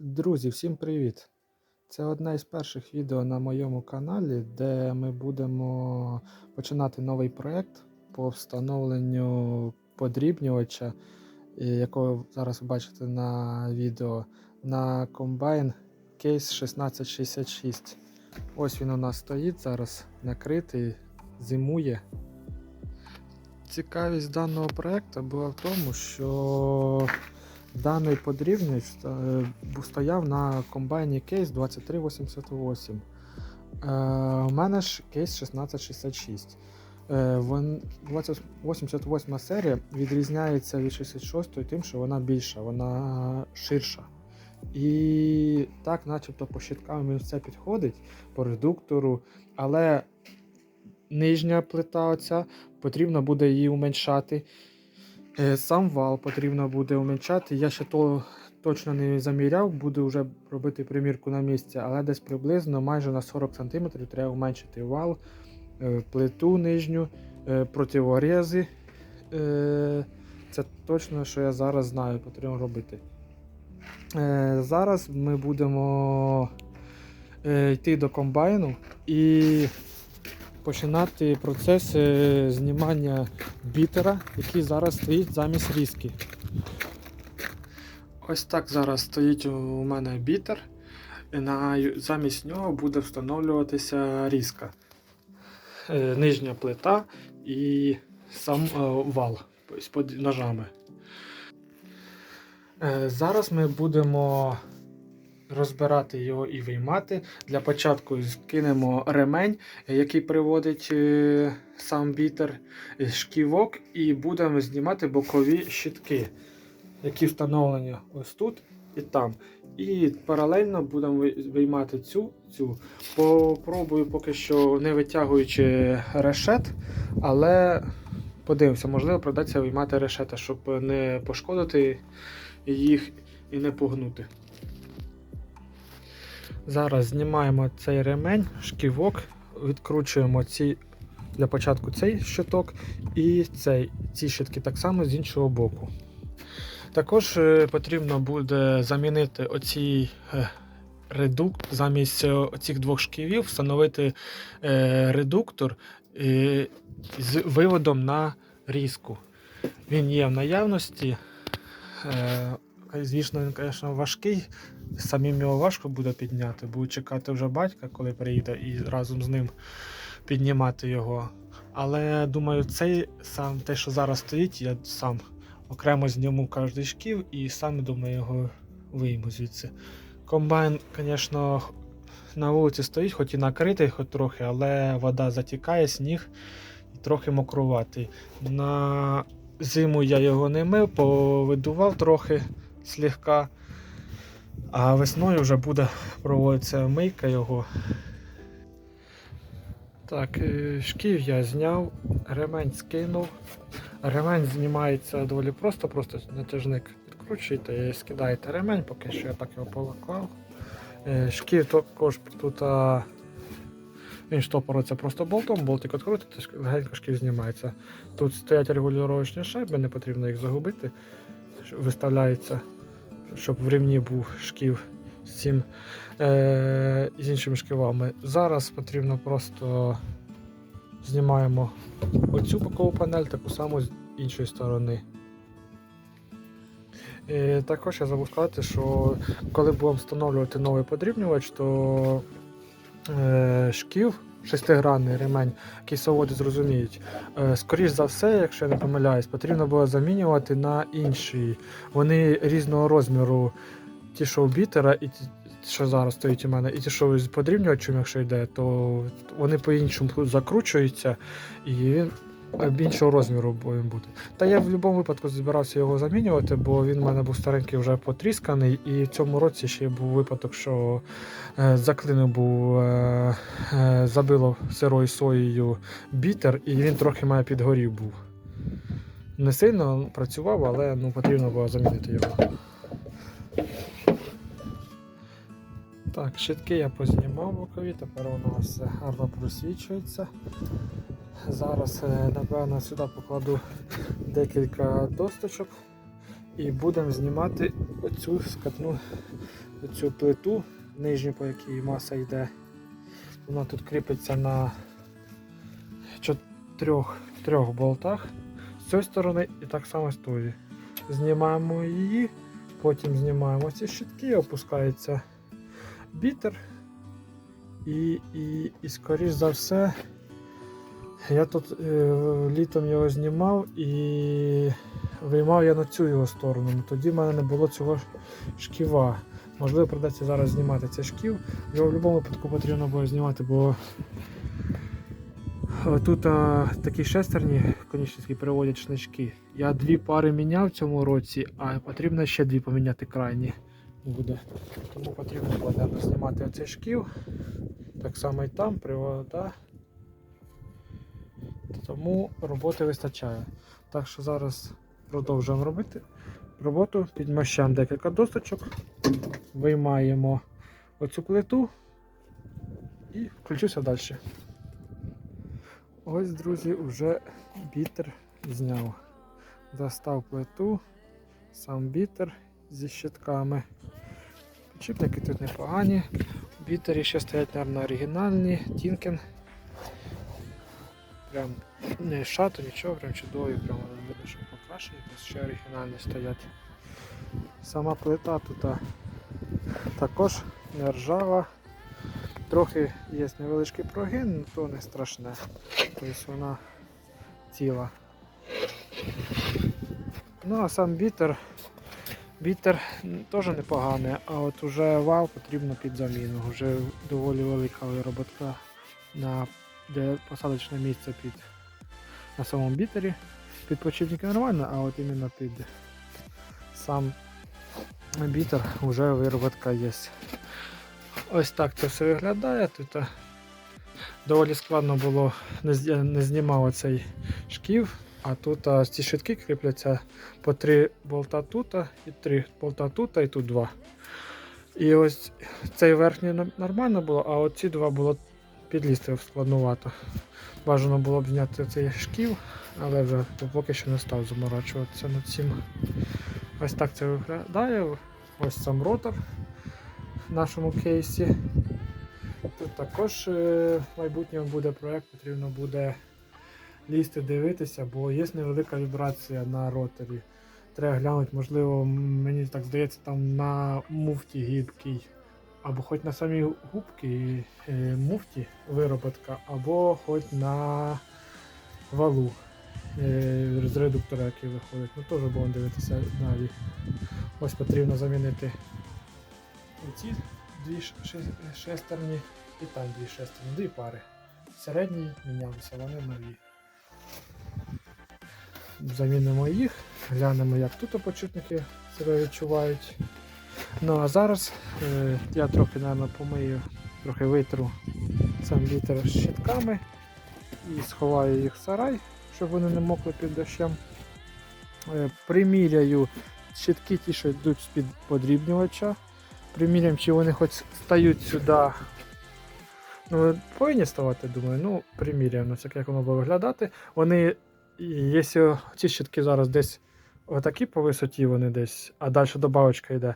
Друзі, всім привіт! Це одне із перших відео на моєму каналі, де ми будемо починати новий проєкт по встановленню подрібнювача, якого зараз бачите на відео, на комбайн Case 1666. Ось він у нас стоїть зараз, накритий, зимує. Цікавість даного проєкту була в тому, що Даний подрібник стояв на комбайні кейс 2388. Е, у мене ж кейс 1666. Е, вон- 20 88 серія відрізняється від 66 тим, що вона більша, вона ширша. І так, начебто, по щиткам він все підходить по редуктору, але нижня плита оця потрібно буде її уменьшати. Е, Сам вал потрібно буде уменьшати. Я ще то точно не заміряв, буду вже робити примірку на місці, але десь приблизно майже на 40 см треба уменшити вал, е, плиту нижню, е, противорези. Це точно, що я зараз знаю, потрібно робити. Зараз ми будемо йти до комбайну і починати процес е, знімання бітера, який зараз стоїть замість різки. Ось так зараз стоїть у мене бітер. І на, замість нього буде встановлюватися різка. Е, нижня плита і сам е, вал з ножами. Зараз ми будемо розбирати його і виймати. Для початку скинемо ремень, який приводить е, сам бітер, е, шківок, і будемо знімати бокові щитки, які встановлені ось тут і там. І паралельно будемо виймати цю. цю. Попробую поки що не витягуючи решет, але подивимося, можливо, придеться виймати решета, щоб не пошкодити їх і не погнути. Зараз знімаємо цей ремень, шківок, відкручуємо ці, для початку цей щиток і цей, ці щитки так само з іншого боку. Також е, потрібно буде замінити оці е, редук, замість е, цих двох шківів встановити редуктор з виводом на різку. Він є в наявності. Звісно, він, звісно, важкий. Самим його важко буде підняти. Буду чекати вже батька, коли приїде, і разом з ним піднімати його. Але думаю, цей сам те, що зараз стоїть, я сам окремо зніму кожний шків і сам думаю його вийму звідси. Комбайн, звісно, на вулиці стоїть, хоч і накритий, хоч трохи, але вода затікає, сніг і трохи мокруватий. На зиму я його не мив, повидував трохи слегка. А весною вже буде проводитися мийка його. Так, е, шків я зняв, ремень скинув. Ремень знімається доволі просто, просто натяжник відкручуєте і скидаєте ремень, поки що я так його полаклав. Е, Шків також тут а, він штопориться просто болтом, болтик відкрутите, легенько шків знімається. Тут стоять регулювачні шайби, не потрібно їх загубити. Виставляється, щоб в рівні був шків з цим е, з іншими шківами. Зараз потрібно просто знімаємо оцю бокову панель, таку саму з іншої сторони. І також я забув сказати, що коли будемо встановлювати новий подрібнювач, то е, шків, шестигранний ремень, який соводи зрозуміють, е, скоріш за все, якщо я не помиляюсь, потрібно було замінювати на інші. Вони різного розміру, ті, що у бітера, і ті, що зараз стоїть у мене, і ті, що з подрібнювачем, якщо йде, то вони по-іншому закручуються і він е, іншого розміру повинен бути. Та я в будь-якому випадку збирався його замінювати, бо він в мене був старенький вже потрісканий, і в цьому році ще був випадок, що е, заклинив був, е, забило сирою соєю бітер, і він трохи має підгорів був. Не сильно працював, але ну, потрібно було замінити його. Так, щитки я познімав бокові, тепер у нас гарно просвічується. Зараз, е, напевно, сюди покладу декілька досточок І будемо знімати оцю скатну оцю плиту нижню, по якій маса йде. Вона тут кріпиться на чотирьох трьох болтах з цієї сторони і так само з тої. Знімаємо її, потім знімаємо ці щитки, опускається бітер. І, і, і скоріш за все, я тут е, літом його знімав і виймав я на цю його сторону. Ну, Тоді в мене не було цього шківа. Можливо, придеться зараз знімати цей шків. Його в будь-якому випадку потрібно було знімати, бо тут а, такі шестерні конічні приводять шнички. Я дві пари міняв в цьому році, а потрібно ще дві поміняти крайні буде. Тому потрібно буде знімати оцей шків. Так само і там, привода. Тому роботи вистачає. Так що зараз продовжуємо робити роботу, підмощаємо декілька досточок, виймаємо оцю плиту і включуся далі. Ось, друзі, вже бітер зняв. Достав плиту, сам бітер зі щитками. Підшипники тут непогані. Бітері ще стоять, мабуть, оригінальні, Тінкен. Прям не шато, нічого, прям чудові, прям видно, що покрашені, ще оригінальні стоять. Сама плита тут також не ржава. Трохи є невеличкий прогин, але то не страшне. Тобто вона ціла. Ну а сам бітер Бітер теж непоганий, а от уже вал потрібно під заміну. Вже доволі велика вироботка на де посадочне місце під на самому бітері. Підпочивники нормально, а от іменно під сам бітер вже вироботка є. Ось так це все виглядає. Тут доволі складно було не, знімав оцей шків, а тут а, ці щитки кріпляться по три болта тут і три болта тут і тут два. І ось цей верхній нормально було, а от ці два було підлізти складнувато. Бажано було б зняти цей шків, але вже поки що не став заморачуватися над цим. Ось так це виглядає. Ось сам ротор в нашому кейсі. Тут також е, в майбутньому буде проект, потрібно буде лізти, дивитися, бо є невелика вібрація на роторі. Треба глянути, можливо, мені так здається, там на муфті гібкий. Або хоч на самій губці е, муфті вироботка, або хоч на валу е, з редуктора, який виходить. Ну теж будемо дивитися далі. Ось потрібно замінити ці дві шестерні і там дві шестерні, дві пари. Середні мінялися, вони нові. Замінимо їх, глянемо, як тут почутники себе відчувають. Ну а зараз е, я трохи, мабуть, помию, трохи витру сам вітер щитками і сховаю їх в сарай, щоб вони не мокли під дощем. Е, приміряю щитки ті, що йдуть з-під подрібнювача. Приміряємо, чи вони хоч стають сюди. Ну, повинні ставати, думаю. Ну, приміряємо, це як воно буде виглядати. Вони, якщо ці щитки зараз десь отакі по висоті, вони десь, а далі добавочка йде,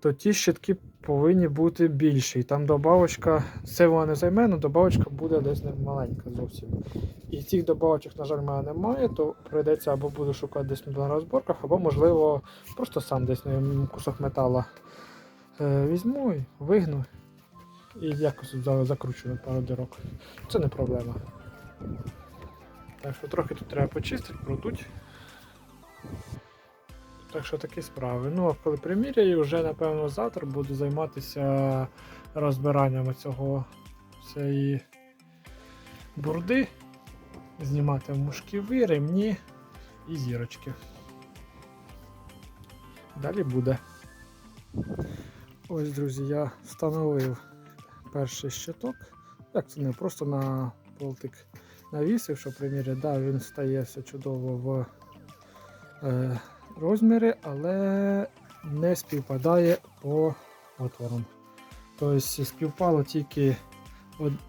то ті щитки повинні бути більші. І там добавочка, це вона не займе, але добавочка буде десь маленька зовсім. І цих добавочок, на жаль, в мене немає, то прийдеться або буду шукати десь на розборках, або, можливо, просто сам десь на кусок метала е, візьму і вигну. І якось за- закручу на пару дірок. Це не проблема. Так що трохи тут треба почистити, продуть. Так що такі справи. Ну, а коли приміряю, вже напевно завтра буду займатися розбиранням цього цієї бурди. Знімати мушківи, ремні і зірочки. Далі буде. Ось, друзі, я встановив перший щиток. Як це не просто на болтик навісив, що приміряти, да, він стає все чудово в е, розміри, але не співпадає по отворам. Тобто співпало тільки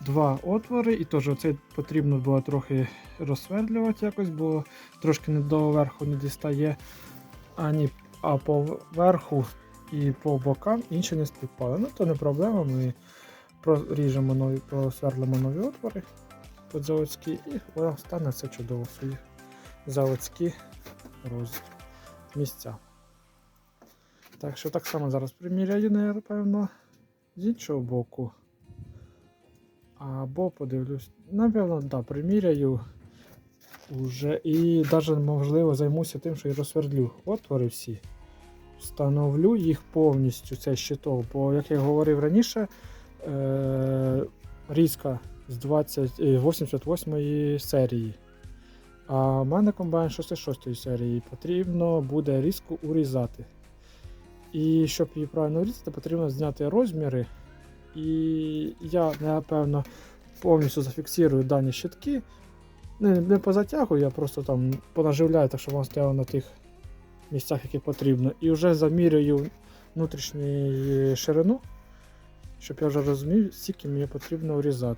два отвори, і теж оцей потрібно було трохи розсвердлювати якось, бо трошки не до верху не дістає. А, ні, а по верху і по бокам інші не співпали. Ну то не проблема, ми проріжемо нові, просверлимо нові отвори під заводські, і воно стане все чудово свої заводські роз... місця. Так що так само зараз приміряю, напевно, з іншого боку. Або подивлюсь. Напевно, да, приміряю уже. І навіть можливо займуся тим, що і розсвердлю отвори всі. Встановлю їх повністю, цей щиток, бо, як я говорив раніше, е- різка з 20, е, 88 серії. А в мене комбайн 66 серії. Потрібно буде різку урізати. І щоб її правильно урізати, потрібно зняти розміри. І я, напевно, повністю зафіксую дані щитки. Не, не позатягую, я просто там понаживляю, так щоб воно стояло на тих місцях, які потрібно. І вже замірюю внутрішню ширину, щоб я вже розумів, скільки мені потрібно урізати.